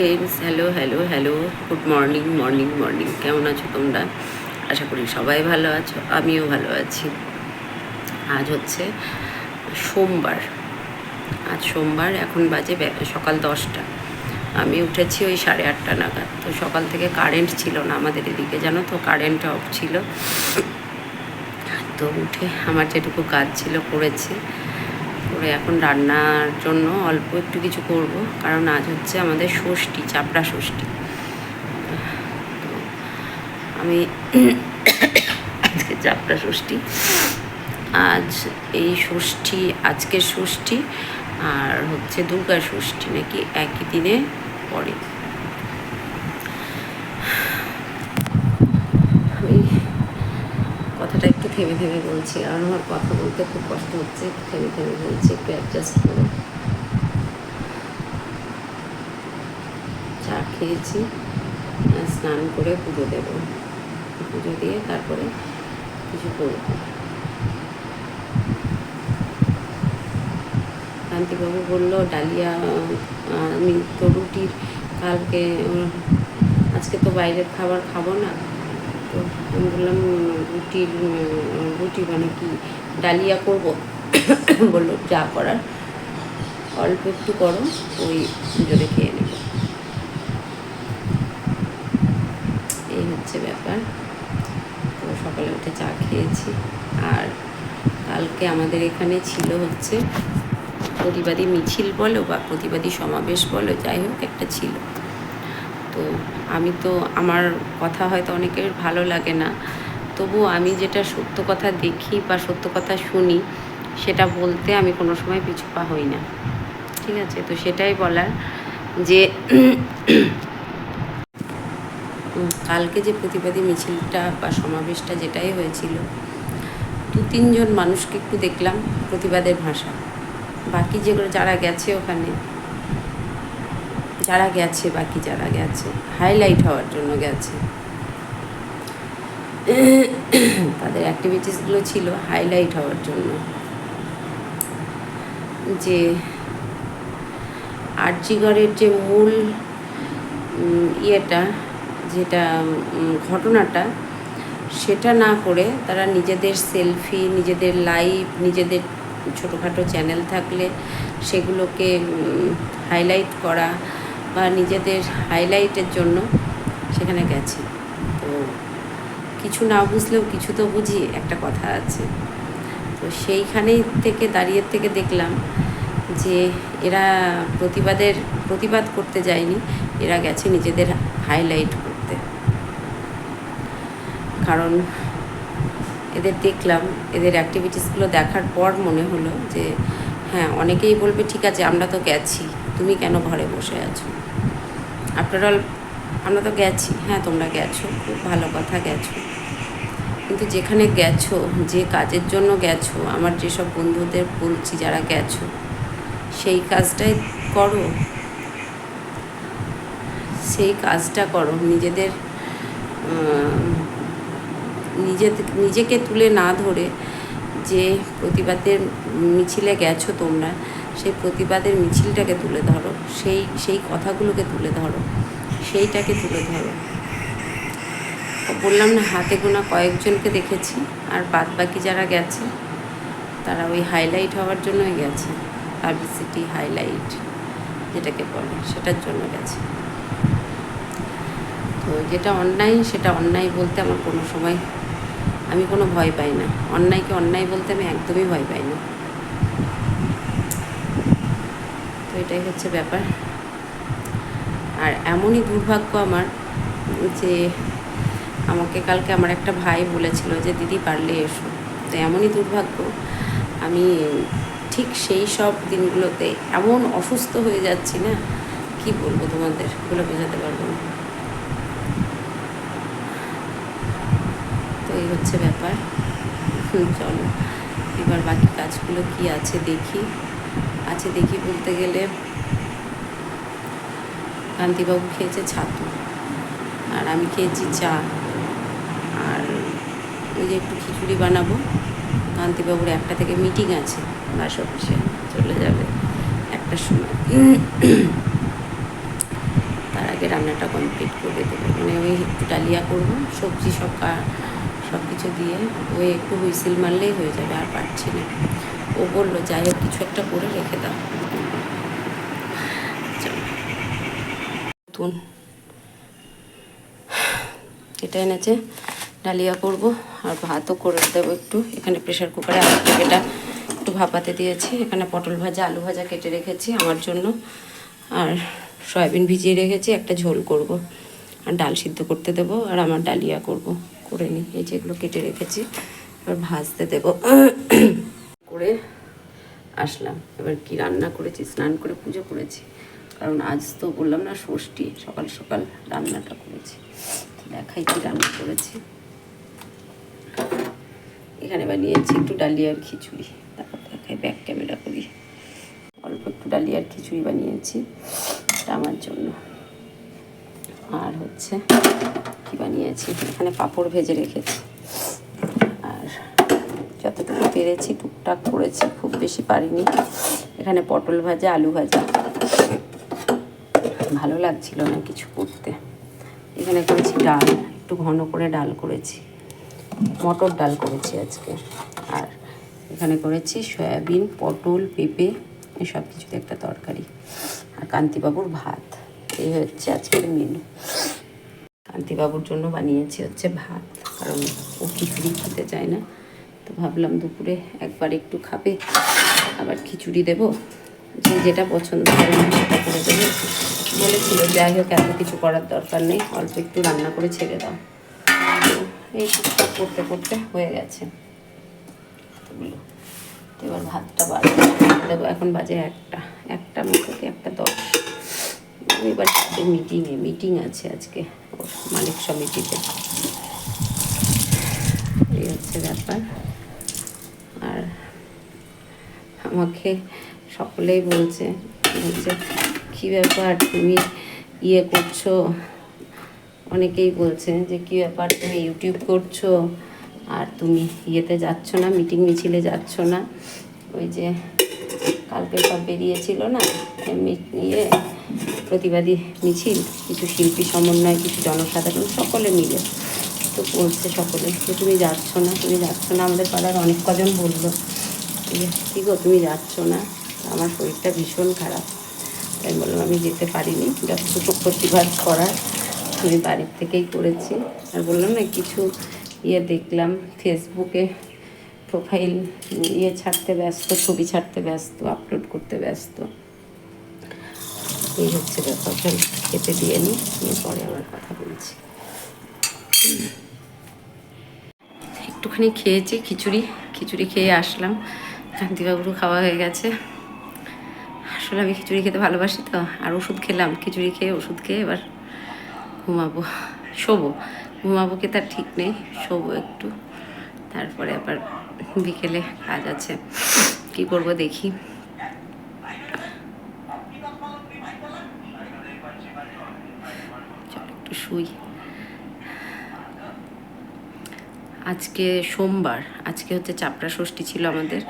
Friends hello hello hello good morning morning morning কেমন আছো তোমরা? আশা করি সবাই ভালো আছো, আমিও ভালো আছি। আজ হচ্ছে সোমবার। আজ সোমবার, এখন বাজে সকাল দশটা। আমি উঠেছি ওই সাড়ে আটটা নাগাদ। তো সকাল থেকে কারেন্ট ছিল না আমাদের এদিকে, জানো তো? কারেন্ট অফ ছিল। তো উঠে আমার যেটুকু কাজ ছিল করেছি। করে এখন রান্নার জন্য অল্প একটু কিছু করব। কারণ আজ হচ্ছে আমাদের ষষ্ঠী, চাপড়া ষষ্ঠী। আমি আজকে চাপড়া ষষ্ঠী। আজ এই ষষ্ঠী, আজকের ষষ্ঠী আর হচ্ছে দুর্গা ষষ্ঠী নাকি একই দিনে পড়ে আমি কথাটা একটু থেমে থেমে বলছি। কারণ আমার কথা বলতে খুব কষ্ট হচ্ছে থেমে থেমে বলছি, একটু অ্যাডজাস্ট করে। চা খেয়েছি স্নান করে পুজো দেব। পুজো দিয়ে তারপরে কিছু করব। কান্তিবাবু বলল, ডালিয়া আমি তো রুটির কালকে আজকে তো বাইরের খাবার খাব না। তো আমি বললাম, রুটির রুটি মানে কি? ডালিয়া করব। বলল, যা করার, অল্প একটু করো ওই জোরে খেয়ে নেব। এই হচ্ছে ব্যাপার। তো সকালে উঠে চা খেয়েছি। আর কালকে আমাদের এখানে ছিল হচ্ছে প্রতিবাদী মিছিল বলো বা প্রতিবাদী সমাবেশ বলো, যাই হোক একটা ছিল। তো আমি তো, আমার কথা হয়তো অনেকের ভালো লাগে না। তবু আমি যেটা সত্য কথা দেখি বা সত্য কথা শুনি, সেটা বলতে আমি কোনো সময় পিছু পা হই না। ঠিক আছে? তো সেটাই বলার যে কালকে যে প্রতিবাদী মিছিলটা বা সমাবেশটা যেটাই হয়েছিল, দু তিনজন মানুষকে একটু দেখলাম প্রতিবাদের ভাষা। বাকি যেগুলো যারা গেছে ওখানে যারা গেছে, বাকি যারা গেছে হাইলাইট হওয়ার জন্য গেছে। তাদের অ্যাক্টিভিটিসগুলো ছিল হাইলাইট হওয়ার জন্য। যে আরজিগড়ের যে মূল ইয়েটা, যেটা ঘটনাটা, সেটা না করে তারা নিজেদের সেলফি নিজেদের লাইভ নিজেদের ছোটোখাটো চ্যানেল থাকলে সেগুলোকে হাইলাইট করা বা নিজেদের হাইলাইটের জন্য সেখানে গেছি। তো কিছু না বুঝলেও কিছু তো বুঝি, একটা কথা আছে। তো সেইখানেই থেকে, দাঁড়িয়ে থেকে দেখলাম যে এরা প্রতিবাদের, প্রতিবাদ করতে যায়নি, এরা গেছে নিজেদের হাইলাইট করতে। কারণ এদের দেখলাম, এদের অ্যাক্টিভিটিসগুলো দেখার পর মনে হলো যে হ্যাঁ অনেকেই বলবে, ঠিক আছে, আমরা তো গেছি। তুমি কেন ঘরে বসে আছো? আফটার অল, আমরা তো গেছি। হ্যাঁ তোমরা গেছো। খুব ভালো কথা, গেছো। কিন্তু যেখানে গেছো, যে কাজের জন্য গেছো, আমার যেসব বন্ধুদের বলছি যারা গেছো, সেই কাজটাই করো। সেই কাজটা করো। নিজেদের নিজে নিজেকে তুলে না ধরে যে প্রতিবাদের মিছিলে গেছো তোমরা সেই প্রতিবাদের মিছিলটাকে তুলে ধরো, সেই সেই কথাগুলোকে তুলে ধরো, সেইটাকে তুলে ধরো। বললাম না, হাতে গোনা কয়েকজনকে দেখেছি, আর বাদ বাকি যারা গেছে, তারা ওই হাইলাইট হওয়ার জন্যই গেছে পাবলিসিটি হাইলাইট যেটাকে বলে, সেটার জন্য গেছে। তো যেটা অন্যায়, সেটা অন্যায় বলতে আমার কোনো সময়, আমি কোনো ভয় পাই না। অন্যায়কে অন্যায় বলতে আমি একদমই ভয় পাই না। এটাই হচ্ছে ব্যাপার। আর এমনই দুর্ভাগ্য আমার যে আমাকে কালকে আমার একটা ভাই বলেছিল যে, দিদি, পারলে এসো। তো এমনই দুর্ভাগ্য। আমি ঠিক সেই সব দিনগুলোতে এমন অসুস্থ হয়ে যাচ্ছি না, কি বলব তোমাদের? বলে বোঝাতে পারব না। তো এই হচ্ছে ব্যাপার। চলো, এবার বাকি কাজগুলো কি আছে দেখি। আছে দেখি বলতে গেলে। কান্তিবাবু খেয়েছে ছাতু। আর আমি খেয়েছি চা। আর ওই যে একটু খিচুড়ি বানাবো। কান্তিবাবুর একটা থেকে মিটিং আছে। বাস অফিসে চলে যাবে একটার সময়। তার আগে রান্নাটা কমপ্লিট করে দেবো। মানে ওই একটু ডালিয়া করব, সবজি সব সব কিছু দিয়ে। ওই একটু হুইসেল মারলেই হয়ে যাবে, আর পারছি না। ও বলল, যাই হোক, কিছু একটা করে রেখে দাও। নতুন। এটা এনেছে, ডালিয়া করব, আর ভাতও করে দেবো একটু। এখানে প্রেশার কুকারে আলু এটা একটু ভাপাতে দিয়েছি। এখানে পটল ভাজা, আলু ভাজা কেটে রেখেছি আমার জন্য। আর সয়াবিন ভিজিয়ে রেখেছি, একটা ঝোল করব। আর ডাল সিদ্ধ করতে দেবো, আর আমার ডালিয়া করব। করে নিই। এই যেগুলো কেটে রেখেছি, এবার ভাজতে দেবো। করে আসলাম। এবার কি রান্না করেছি, স্নান করে পুজো করেছি। কারণ আজ তো বললাম না ষষ্ঠী, সকাল সকাল রান্নাটা করেছি। দেখাই কি রান্না করেছি। এখানে বানিয়েছি একটু ডালিয়ার খিচুড়ি। তারপর দেখাই ব্যাক ক্যামেরা করি। অল্প একটু ডালিয়ার খিচুড়ি বানিয়েছি আমার জন্য। আর হচ্ছে কি বানিয়েছি? এখানে পাঁপড় ভেজে রেখেছি। আর যতটুকু পেরেছি টুকটাক করেছি, খুব বেশি পারিনি। এখানে পটল ভাজা, আলু ভাজা। ভালো লাগছিল না কিছু করতে। এখানে করেছি ডাল, একটু ঘন করে ডাল করেছি। মটর ডাল করেছি আজকে। আর এখানে করেছি সয়াবিন, পটল, পেঁপে এসব কিছুতে একটা তরকারি। আর কান্তিবাবুর ভাত। এই হচ্ছে আজকের মেনু কান্তিবাবুর জন্য বানিয়েছি হচ্ছে ভাত। কারণ ও খিচুড়ি খেতে চায় না। তো ভাবলাম দুপুরে একবার একটু খাবে, আবার খিচুড়ি দেবো। যে যেটা পছন্দ করে না সেটা করে দেবো। বলেছিল যাই হোক এত কিছু করার দরকার নেই, অল্প একটু রান্না করে ছেড়ে দাও। এই টুকটাক করতে করতে হয়ে গেছে। এবার ভাতটা বাড়বে দেবো এখন বাজে একটা একটা মতো কি একটা দশ। এবার মিটিংয়ে মিটিং আছে আজকে মালিক সমিতিতে। এই হচ্ছে ব্যাপার। আর আমাকে সকলেই বলছে বলছে, কী ব্যাপার তুমি ইয়ে করছ? অনেকেই বলছে যে, কী ব্যাপার তুমি ইউটিউব করছ? আর তুমি ইয়েতে যাচ্ছ না, মিটিং মিছিলে যাচ্ছ না? ওই যে কালকে সব বেরিয়েছিল না ইয়ে প্রতিবাদী মিছিল, কিছু শিল্পী সমন্বয়, কিছু জনসাধারণ, সকলে মিলে। তো বলছে সকলে যে তুমি যাচ্ছ না তুমি যাচ্ছ না। আমাদের পাড়ার অনেক কজন বলল যে, কী গো তুমি যাচ্ছ না? আমার শরীরটা ভীষণ খারাপ। তাই বললাম আমি যেতে পারিনি। যতটুকু প্রতিবাদ করার আমি বাড়ির থেকেই করেছি। আর বললাম না কিছু ইয়ে দেখলাম ফেসবুকে প্রোফাইল ইয়ে ছাড়তে ব্যস্ত ছবি ছাড়তে ব্যস্ত আপলোড করতে ব্যস্ত। এই হচ্ছে ব্যাপার। খেতে দিয়ে নিই পরে আবার কথা বলছি। একটুখানি খেয়েছি, খিচুড়ি খিচুড়ি খেয়ে আসলাম। কান্তিবাবুরও খাওয়া হয়ে গেছে। আসলে আমি খিচুড়ি খেতে ভালোবাসি তো, আর ওষুধ খেলাম। খিচুড়ি খেয়ে ওষুধ খেয়ে এবার ঘুমাবো, শোবো। ঘুমাবো কি তার ঠিক নেই, শোবো একটু। তারপরে আবার বিকেলে কাজ আছে। কি করব দেখি। একটু শুই। আজকে সোমবার, আজকে হচ্ছে চাপড়া ষষ্ঠী ছিল আমাদের।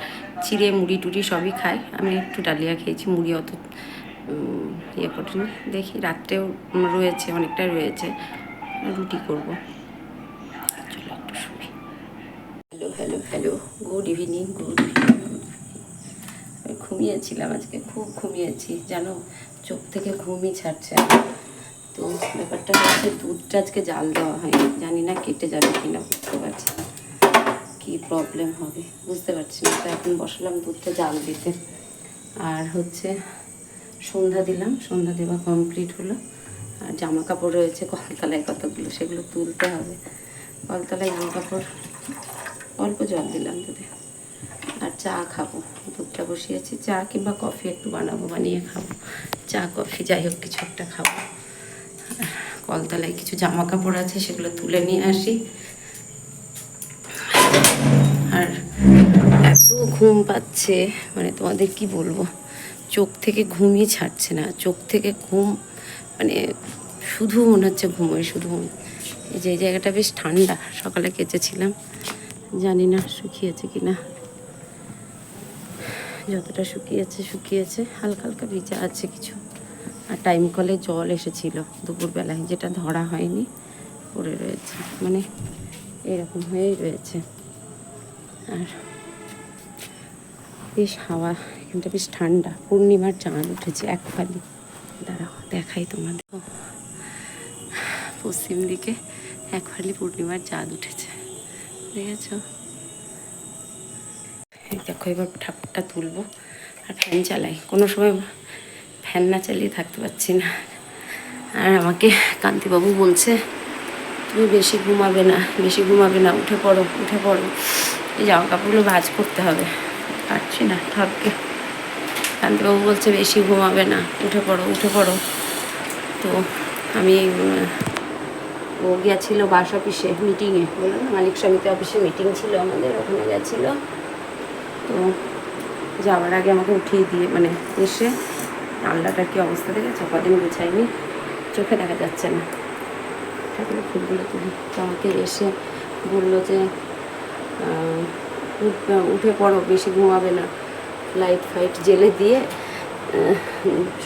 চিড়ে, মুড়ি, টুড়ি সবই খাই। আমি একটু ডালিয়া খেয়েছি, মুড়ি অত ইয়ে করিনি। দেখি রাত্রেও রয়েছে, অনেকটাই রয়েছে। রুটি করব। চলো একটু শুই hello hello hello. Good evening, good ঘুমিয়েছিলাম আজকে, খুব ঘুমিয়েছি। জানো, চোখ থেকে ঘুমই ছাড়ছে। তো ব্যাপারটা হচ্ছে দুধটা আজকে জাল দেওয়া হয়নি। জানি না কেটে যাবে কিনা, বুঝতে পারছি কী প্রবলেম হবে, বুঝতে পারছি না। তো এখন বসালাম দুধটা জাল দিতে। আর হচ্ছে সন্ধ্যা দিলাম। সন্ধ্যা দেওয়া কমপ্লিট হলো। আর জামা কাপড় রয়েছে, কলতলায় কতগুলো, সেগুলো তুলতে হবে। কলতলায় জামা কাপড় অল্প জল দিলাম দুধে। আর চা খাব, দুধটা বসিয়েছি। চা কিংবা কফি একটু বানাবো, বানিয়ে খাব। চা, কফি, যাই হোক, কিছু একটা খাব। কলতলায় কিছু জামা কাপড় আছে, সেগুলো তুলে নিয়ে আসি। আর এত ঘুম পাচ্ছে মানে তোমাদের কি বলব? চোখ থেকে ঘুমই ছাড়ছে না, চোখ থেকে ঘুম মানে শুধু মনে হচ্ছে ঘুমোয় শুধু যে জায়গাটা বেশ ঠান্ডা, সকালে কেচেছিলাম। জানি না শুকিয়েছে কি না যতটা শুকিয়েছে শুকিয়েছে, হালকা হালকা ভিজা আছে কিছু। আর টাইম কলে জল এসেছিল, দুপুরবেলায়, যেটা ধরা হয়নি, পড়ে রয়েছে। মানে এরকম হয়েই রয়েছে। আর বেশ হাওয়া, এখানটা বেশ ঠান্ডা। পূর্ণিমার চাঁদ উঠেছে এক ফালি। দাঁড়াও, দেখাই তোমাদের। পশ্চিম দিকে এক ফালি পূর্ণিমার চাঁদ উঠেছে। দেখেছ? দেখো, এবার ঠাপটা তুলবো আর ফ্যান চালাই। কোনো সময় ফ্যান না চালিয়ে থাকতে পারছি না। আর আমাকে কান্তিবাবু বলছে, তুমি বেশি ঘুমাবে না, বেশি ঘুমাবে না, উঠে পড়ো উঠে পড়ো। এই জামা কাপড়গুলো ভাজ করতে হবে। পারছি না ঠককে কান্তিবাবু বলছে, বেশি ঘুমাবে না, উঠে পড়ো উঠে পড়ো। তো আমি, ও গিয়েছিল বাস অফিসে মিটিংয়ে বলল, না, মালিক সমিতি অফিসে মিটিং ছিল আমাদের, ওখানে গেছিল। তো যাওয়ার আগে আমাকে উঠিয়ে দিয়ে মানে এসে আলনাটার কি অবস্থা দেখেছ? কদিন গুছাইনি, চোখে দেখা যাচ্ছে না। ঠাকুরের ফুলগুলো তুলি। তো আমাকে এসে বলল যে উঠে পড়ো, বেশি ঘুমাবে না। লাইট ফাইট জেলে দিয়ে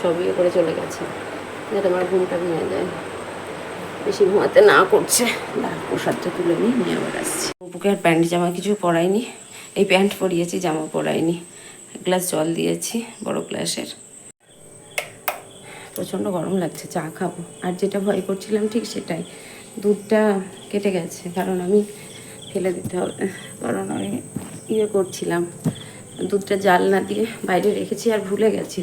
সব ইয়ে করে চলে গেছে। যাতে আমার ঘুমটা ভেঙে যায়। বেশি ঘুমাতে না করছে। দাঁড়া, প্রসাদটা তুলে নিই, নিয়ে আবার আসছি। বুকে আর প্যান্ট, জামা কিছু পরাইনি। এই প্যান্ট পরিয়েছি, জামা পরাইনি। এক গ্লাস জল দিয়েছি, বড় গ্লাসের। প্রচণ্ড গরম লাগছে, চা খাব। আর যেটা ভয় করছিলাম ঠিক সেটাই, দুধটা কেটে গেছে, কারণ আমি ফেলে দিতে হবে, কারণ আমি ইয়ে করছিলাম, দুধটা জাল না দিয়ে বাইরে রেখেছি আর ভুলে গেছি।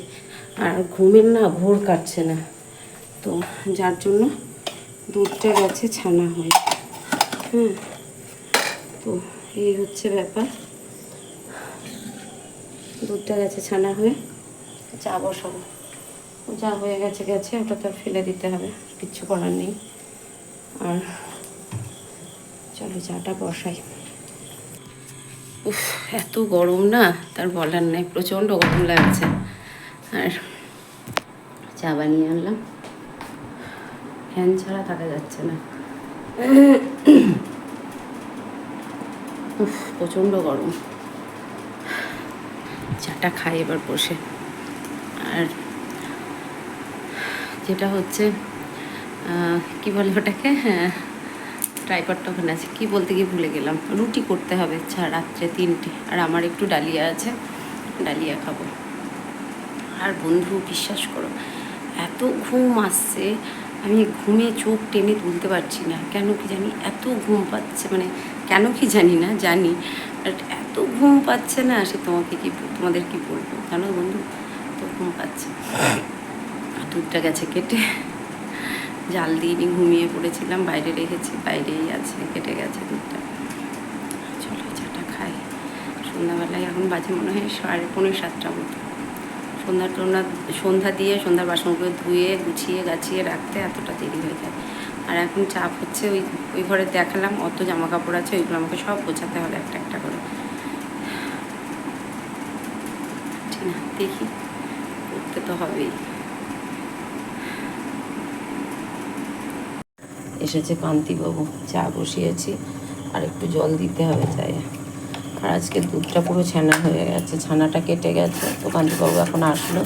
আর ঘুমের না ভোর কাটছে না, তো যার জন্য দুধটা গেছে ছানা হয়ে। হুম, তো এই হচ্ছে ব্যাপার। দুধটা গেছে ছানা হয়ে, চা বসাবো। যা হয়ে গেছে গেছে, ওটা তো ফেলে দিতে হবে, কিচ্ছু করার নেই। আর চলো চাটা বসাই। উফ, এত গরম না, তার বলার নেই, প্রচণ্ড গরম লাগছে। আর চা বানিয়ে আনলাম। ফ্যান ছাড়া থাকা যাচ্ছে না। উফ, প্রচণ্ড গরম। চাটা খাই এবার বসে আর যেটা হচ্ছে কি বলে ওটাকে? হ্যাঁ ট্রাইপডটা ওখানে আছে। কী বলতে গিয়ে ভুলে গেলাম। রুটি করতে হবে। ছা রাত্রে তিনটে। আর আমার একটু ডালিয়া আছে। ডালিয়া খাব। আর বন্ধু, বিশ্বাস করো, এত ঘুম আসছে। আমি ঘুমে চোখ টেনে তুলতে পারছি না। কেন কি জানি? এত ঘুম পাচ্ছে। মানে কেন কি জানি না, জানি। বাট এত ঘুম পাচ্ছে না, সে তোমাকে কি, তোমাদের কি বলব? কেন বন্ধু? তো ঘুম পাচ্ছে। দুধটা গেছে কেটে। জাল দিয়ে ঘুমিয়ে পড়েছিলাম, বাইরে রেখেছি, বাইরেই আছে, কেটে গেছে দুধটা। চলো চাটা খাই। সন্ধ্যাবেলায় এখন বাজে মনে হয় সাড়ে পনেরো সাতটা মতো। সন্ধ্যা টন্ধ্যা, সন্ধ্যা দিয়ে সন্ধ্যার বাসনগুলো ধুয়ে, গুছিয়ে, গাছিয়ে রাখতে এতটা দেরি হয়ে যায়। আর এখন চাপ হচ্ছে ওই ওই ঘরে দেখালাম, অত জামা কাপড় আছে, ওইগুলো আমাকে সব গোছাতে হবে একটা একটা করে। দেখি, করতে তো হবেই। এসেছে কান্তিবাবু, চা বসিয়েছি, আর একটু জল দিতে হবে চায়ে আর আজকে দুধটা পুরো ছানা হয়ে গেছে, ছানাটা কেটে গেছে। তো কান্তিবাবু এখন আসলো,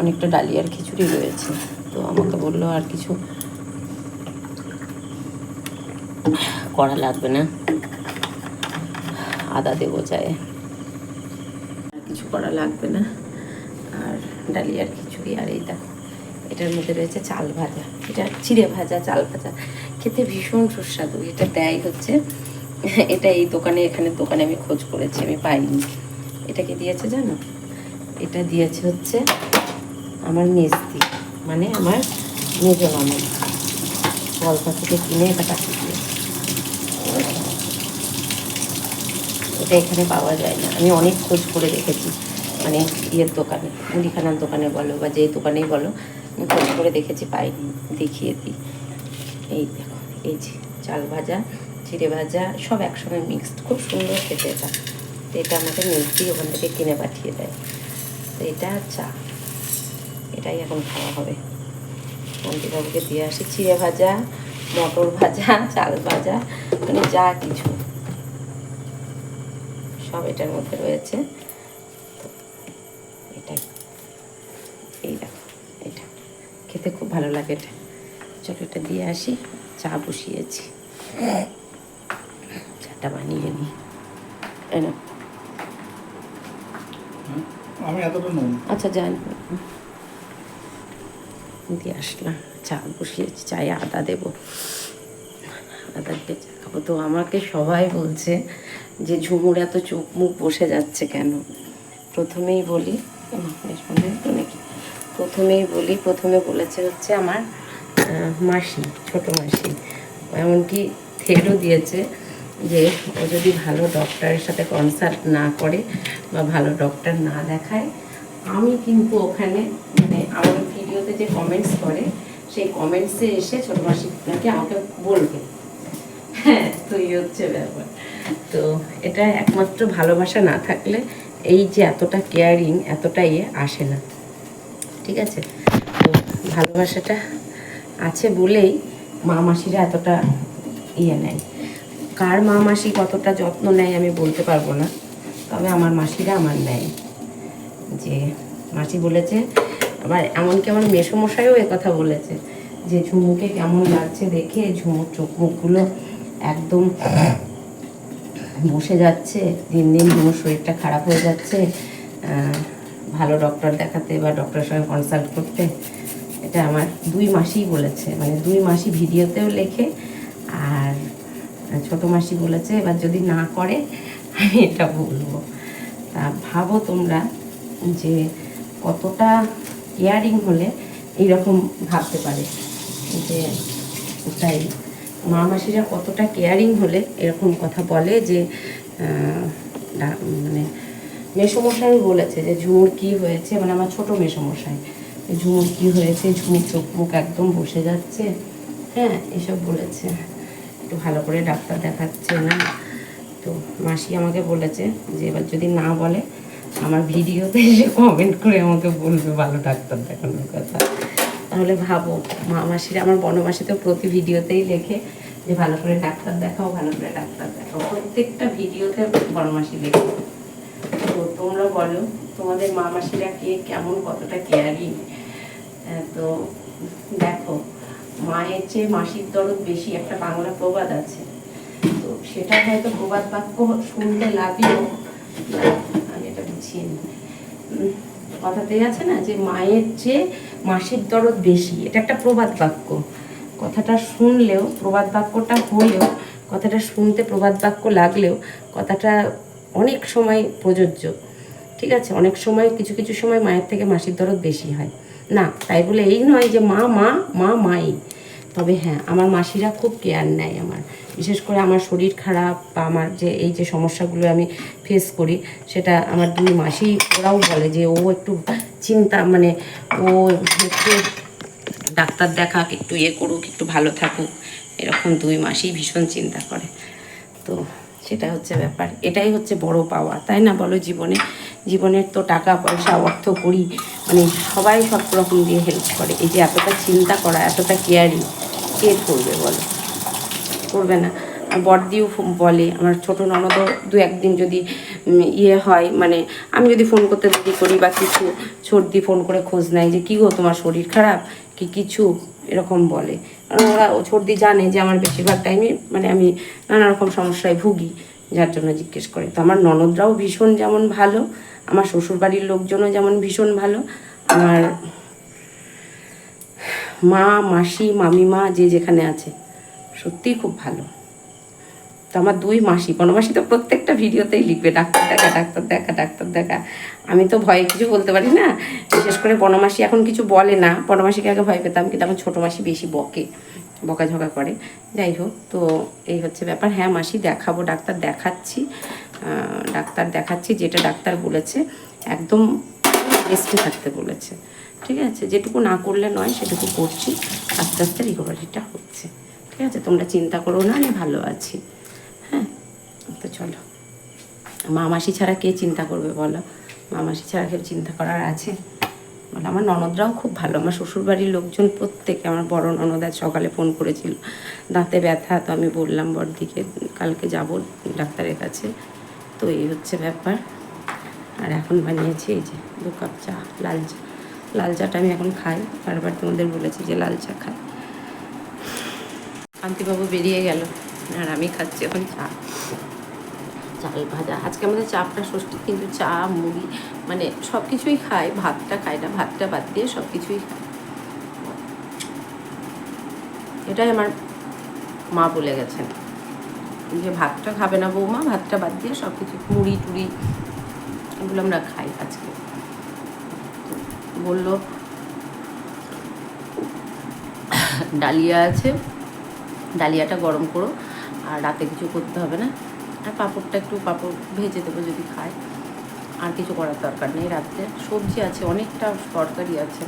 অনেকটা ডালিয়ার খিচুড়ি রয়েছে। তো আমাকে বলল, আর কিছু করা লাগবে না। আদা দেবো চায়ে। আর কিছু করা লাগবে না। আর ডালিয়ার খিচুড়ি আর এই দেখো, এটার মধ্যে রয়েছে চাল ভাজা। এটা চিড়ে ভাজা, চাল ভাজা। খেতে ভীষণ সুস্বাদু। এটা দেয় হচ্ছে, এটা এই দোকানে, এখানে দোকানে আমি খোঁজ করেছি, আমি পাইনি। এটা কি দিয়েছে জানো? এটা দিয়েছে হচ্ছে আমার মেজদি মানে আমার মেজ মামা। কলকা থেকে কিনে এটা পাঠিয়ে দিয়েছে। এটা এখানে পাওয়া যায় না। আমি অনেক খোঁজ করে রেখেছি মানে ইয়ের দোকানে, মুদিখানার দোকানে বলো বা যে দোকানেই বলো আমি খোঁজ করে দেখেছি পাইনি দেখিয়ে দিই। এই দেখো, এই যে চাল ভাজা চিড়ে ভাজা, সব একসঙ্গে মিক্সড খুব সুন্দর খেতে এটা। এটা আমাকে মিস্ত্রি ওখান থেকে কিনে পাঠিয়ে দেয়। তো এটা চা। এটাই এখন খাওয়া হবে। শান্তিবাবুকে দিয়ে আসি। চিড়ে ভাজা, মটর ভাজা, চাল ভাজা মানে যা কিছু। সব এটার মধ্যে রয়েছে তো এটাই এই দেখো এটা খেতে খুব ভালো লাগে এটা। চলো এটা দিয়ে আসি চা বসিয়েছি। চাটা বানিয়ে নিই এই আমি এতটা নুন। আচ্ছা যান দিয়ে আসলাম। চা বসিয়েছি চায়ে আদা দেবো। আদা দিয়ে চা খাব। তো আমাকে সবাই বলছে যে ঝুমুর এত চোখ মুখ বসে যাচ্ছে কেন? প্রথমেই বলি মনে প্রথমেই বলি, প্রথমে বলেছে হচ্ছে আমার মাসি, ছোট মাসি। এমনকি থেরও দিয়েছে যে, ও যদি ভালো ডক্টরের সাথে কনসাল্ট না করে বা ভালো ডক্টর না দেখায়, আমি কিন্তু ওখানে মানে আমার ভিডিওতে যে কমেন্টস করে, সেই কমেন্টসে এসে ছোট মাসি নাকি আমাকে বলবে। হ্যাঁ তো হচ্ছে ব্যাপার। তো এটা একমাত্র ভালোবাসা না থাকলে এই যে এতটা কেয়ারিং এতটা ইয়ে আসে না। ঠিক আছে? তো ভালোবাসাটা আছে বলেই মা মাসিরা এতটা ইয়ে নেয়। কার মা মাসি কতটা যত্ন নেয় আমি বলতে পারব না, তবে আমার মাসিরা আমার নেয়। যে মাসি বলেছে, আবার এমনকি আমার মেসমশাইও কথা বলেছে যে ঝুমুকে কেমন লাগছে দেখে ঝুমুর চোখ মুখগুলো একদম বসে যাচ্ছে, দিন দিন ঝুমুর শরীরটা খারাপ হয়ে যাচ্ছে ভালো ডক্টর দেখাতে বা ডক্টরের সঙ্গে কনসাল্ট করতে, এটা আমার দুই মাসিই বলেছে। মানে দুই মাসি ভিডিওতেও লেখে, আর ছোট মাসি বলেছে, এবার যদি না করে, আমি এটা বলব। তা ভাবো তোমরা যে কতটা কেয়ারিং হলে এইরকম ভাবতে পারে। যে তাই মা মাসিরা কতটা কেয়ারিং হলে এরকম কথা বলে যে মানে মেসমশাই বলেছে যে ঝুমুর কি হয়েছে? মানে আমার ছোট মেসমশাই। ঝুমুর কি হয়েছে? ঝুমুর চোখ মুখ একদম বসে যাচ্ছে। হ্যাঁ এসব বলেছে। একটু ভালো করে ডাক্তার দেখাচ্ছে না। তো মাসি আমাকে বলেছে যে এবার যদি না বলে, আমার ভিডিওতে এসে কমেন্ট করে আমাকে বলবে ভালো ডাক্তার দেখানোর কথা। তাহলে ভাবো, মা মাসিরা আমার বনমাসি তো প্রতি ভিডিওতেই লেখে যে ভালো করে ডাক্তার দেখাও, ভালো করে ডাক্তার দেখাও। প্রত্যেকটা ভিডিওতে বনমাসি লেখে। তোমরা বলো তোমাদের মা মাসিরা কে কেমন কতটা কেয়ারিং তো দেখো মায়ের চেয়ে মাসির দরদ বেশি একটা বাংলা প্রবাদ আছে। তো সেটা হয়তো প্রবাদ বাক্য শুনতে লাগলেও আমি এটা বুঝিয়ে নিই। উম, কথাতেই আছে না যে মায়ের চেয়ে মাসির দরদ বেশি এটা একটা প্রবাদ বাক্য। কথাটা শুনলেও প্রবাদ বাক্যটা হলেও কথাটা শুনতে প্রবাদ বাক্য লাগলেও কথাটা অনেক সময় প্রযোজ্য। ঠিক আছে, অনেক সময়, কিছু কিছু সময় মায়ের থেকে মাসির দরদ বেশি হয়। না, তাই বলে এই নয় যে মা মা মা, মাই। তবে হ্যাঁ আমার মাসিরা খুব কেয়ার নেয় আমার। বিশেষ করে আমার শরীর খারাপ বা আমার যে, এই যে সমস্যাগুলো আমি ফেস করি, সেটা আমার দুই মাসি, ওরাও বলে যে ও একটু চিন্তা মানে ও একটু ডাক্তার দেখাক, একটু ইয়ে করুক, একটু ভালো থাকুক। এরকম দুই মাসই ভীষণ চিন্তা করে। তো সেটা হচ্ছে ব্যাপার। এটাই হচ্ছে বড় পাওয়া, তাই না বলো? জীবনে, জীবনের তো টাকা, পয়সা, অর্থ করি মানে সবাই সব রকম দিয়ে হেল্প করে। এই যে এতটা চিন্তা করা, এতটা কেয়ারিং কে করবে বলো? করবে না। বড়দিও বলে, আমার ছোট ননদও দু একদিন যদি ইয়ে হয় মানে আমি যদি ফোন করতে দেরি করি বা কিছু, সর্দি ফোন করে খোঁজ নেয় যে, কী গো, তোমার শরীর খারাপ? কি কিছু? এরকম বলে। ওরা সর্দি জানে যে আমার বেশিরভাগ টাইমে মানে আমি নানা রকম সমস্যায় ভুগি, যার জন্য জিজ্ঞেস করে। তো আমার ননদরাও ভীষণ যেমন ভালো, আমার শ্বশুরবাড়ির লোকজনও যেমন ভীষণ ভালো, আমার মা, মাসি, মামিমা যে যেখানে আছে, সত্যিই খুব ভালো। তো আমার দুই মাসি বনমাসি তো প্রত্যেকটা ভিডিওতেই লিখবে, ডাক্তার দেখা ডাক্তার দেখা ডাক্তার দেখা। আমি তো ভয়ে কিছু বলতে পারি না, বিশেষ করে বনমাসি এখন কিছু বলে না বনমাসিকে আগে ভয় পেতাম, কিন্তু আমার ছোটো মাসি বেশি বকে, বকাঝকা করে। যাই হোক, তো এই হচ্ছে ব্যাপার। হ্যাঁ মাসি দেখাবো, ডাক্তার দেখাচ্ছি ডাক্তার দেখাচ্ছি যেটা ডাক্তার বলেছে, একদম রেস্টে থাকতে বলেছে। ঠিক আছে, যেটুকু না করলে নয়, সেটুকু করছি। আস্তে আস্তে রিকভারিটা হচ্ছে। ঠিক আছে, তোমরা চিন্তা করো না, আমি ভালো আছি। তো চলো। মামাসি ছাড়া কে চিন্তা করবে বলো? মামাসি ছাড়া কেউ চিন্তা করার আছে? বলে, আমার ননদরাও খুব ভালো। আমার শ্বশুরবাড়ির লোকজন প্রত্যেকে, আমার বড় ননদ আজ সকালে ফোন করেছিল। দাঁতে ব্যথা, তো আমি বললাম, বড়দিকে কালকে যাব ডাক্তারের কাছে। তো এই হচ্ছে ব্যাপার। আর এখন বানিয়েছি এই যে দু কাপ চা, লাল চা। লাল চাটা আমি এখন খাই। বারবার তোমাদের বলেছি যে লাল চা খাই। কান্তিবাবু বেরিয়ে গেল। আর আমি খাচ্ছি এখন চা। চাল ভাজা। আজকে আমাদের চাপটা ষষ্ঠী, কিন্তু চা, মুড়ি মানে সব কিছুই খাই। ভাতটা খাই না, ভাতটা বাদ দিয়ে সব কিছুই খাই। এটাই আমার মা বলে গেছেন। যে ভাতটা খাবে না বৌমা, ভাতটা বাদ দিয়ে সব কিছু মুড়ি টুড়ি, এগুলো আমরা খাই আজকে। বলল, ডালিয়া আছে, ডালিয়াটা গরম করো, আর রাতে কিছু করতে হবে না। আর পাঁপড়টা একটু পাঁপড় ভেজে দেবো যদি খায়। আর কিছু করার দরকার নেই রাত্রে। সবজি আছে, অনেকটা তরকারি আছে।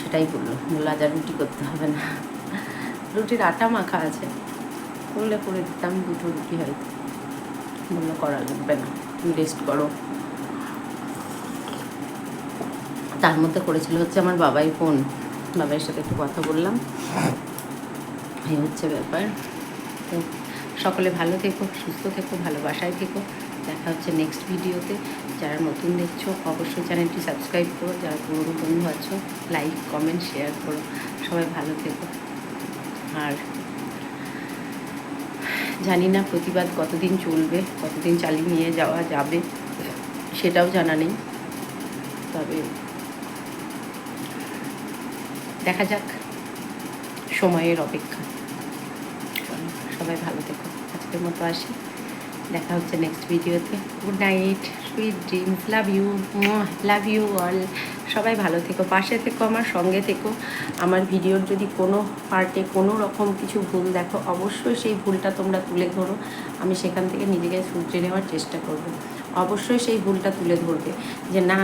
সেটাই বলল আজ আর রুটি করতে হবে না। রুটির আটা মাখা আছে। করলে করে দিতাম, দুটো রুটি হয়তো। বলল, করা লাগবে না, তুমি রেস্ট করো। তার মধ্যে করেছিল হচ্ছে আমার বাবাই ফোন। বাবার সাথে একটু কথা বললাম। এই হচ্ছে ব্যাপার। তো সকলে ভালো থেকো, সুস্থ থেকো, ভালোবাসায় থেকো। দেখা হচ্ছে নেক্সট ভিডিওতে যারা নতুন দেখছ, অবশ্যই চ্যানেলটি সাবস্ক্রাইব করো। যারা পুরনো বন্ধু আছো লাইক কমেন্ট শেয়ার করো। সবাই ভালো থেকো। আর জানি না প্রতিবাদ কতদিন চলবে, কতদিন চালিয়ে নিয়ে যাওয়া যাবে, সেটাও জানা নেই। তবে দেখা যাক, সময়ের অপেক্ষা। সবাই ভালো থেকো। আজকের মতো আসি। দেখা হচ্ছে নেক্সট ভিডিওতে good night sweet dreams love you love you all সবাই ভালো থেকো, পাশে থেকো, আমার সঙ্গে থেকো। আমার ভিডিওর যদি কোনো পার্টে কোনো রকম কিছু ভুল দেখো, অবশ্যই সেই ভুলটা তোমরা তুলে ধরো। আমি সেখান থেকে নিজেকে সূর্যে নেওয়ার চেষ্টা করব। অবশ্যই সেই ভুলটা তুলে ধরবে। যে না,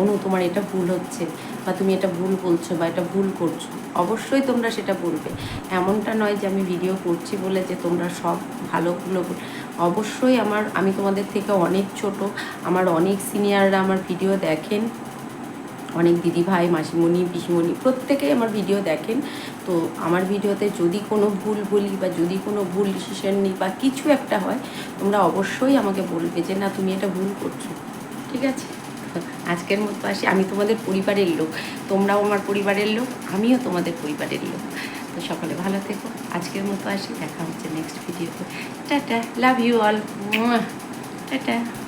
অনু, তোমার এটা ভুল হচ্ছে বা তুমি এটা ভুল বলছো বা এটা ভুল করছ, অবশ্যই তোমরা সেটা বলবে এমনটা নয় যে আমি ভিডিও করছি বলে যে তোমরা সব ভালোগুলো অবশ্যই আমার, আমি তোমাদের থেকে অনেক ছোট, আমার অনেক সিনিয়ররা আমার ভিডিও দেখেন। অনেক দিদি ভাই মাসিমণি, পিসিমণি প্রত্যেকেই আমার ভিডিও দেখেন। তো আমার ভিডিওতে যদি কোনো ভুল বলি বা যদি কোনো ভুল ডিসিশন নিই বা কিছু একটা হয়, তোমরা অবশ্যই আমাকে বলবে যে, না, তুমি এটা ভুল করছ। ঠিক আছে? আজকের মতো আসি। আমি তোমাদের পরিবারের লোক। তোমরাও আমার পরিবারের লোক, আমিও তোমাদের পরিবারের লোক। তো সকলে ভালো থেকো। আজকের মতো আসি। দেখা হচ্ছে নেক্সট ভিডিওতে tata love you all tata.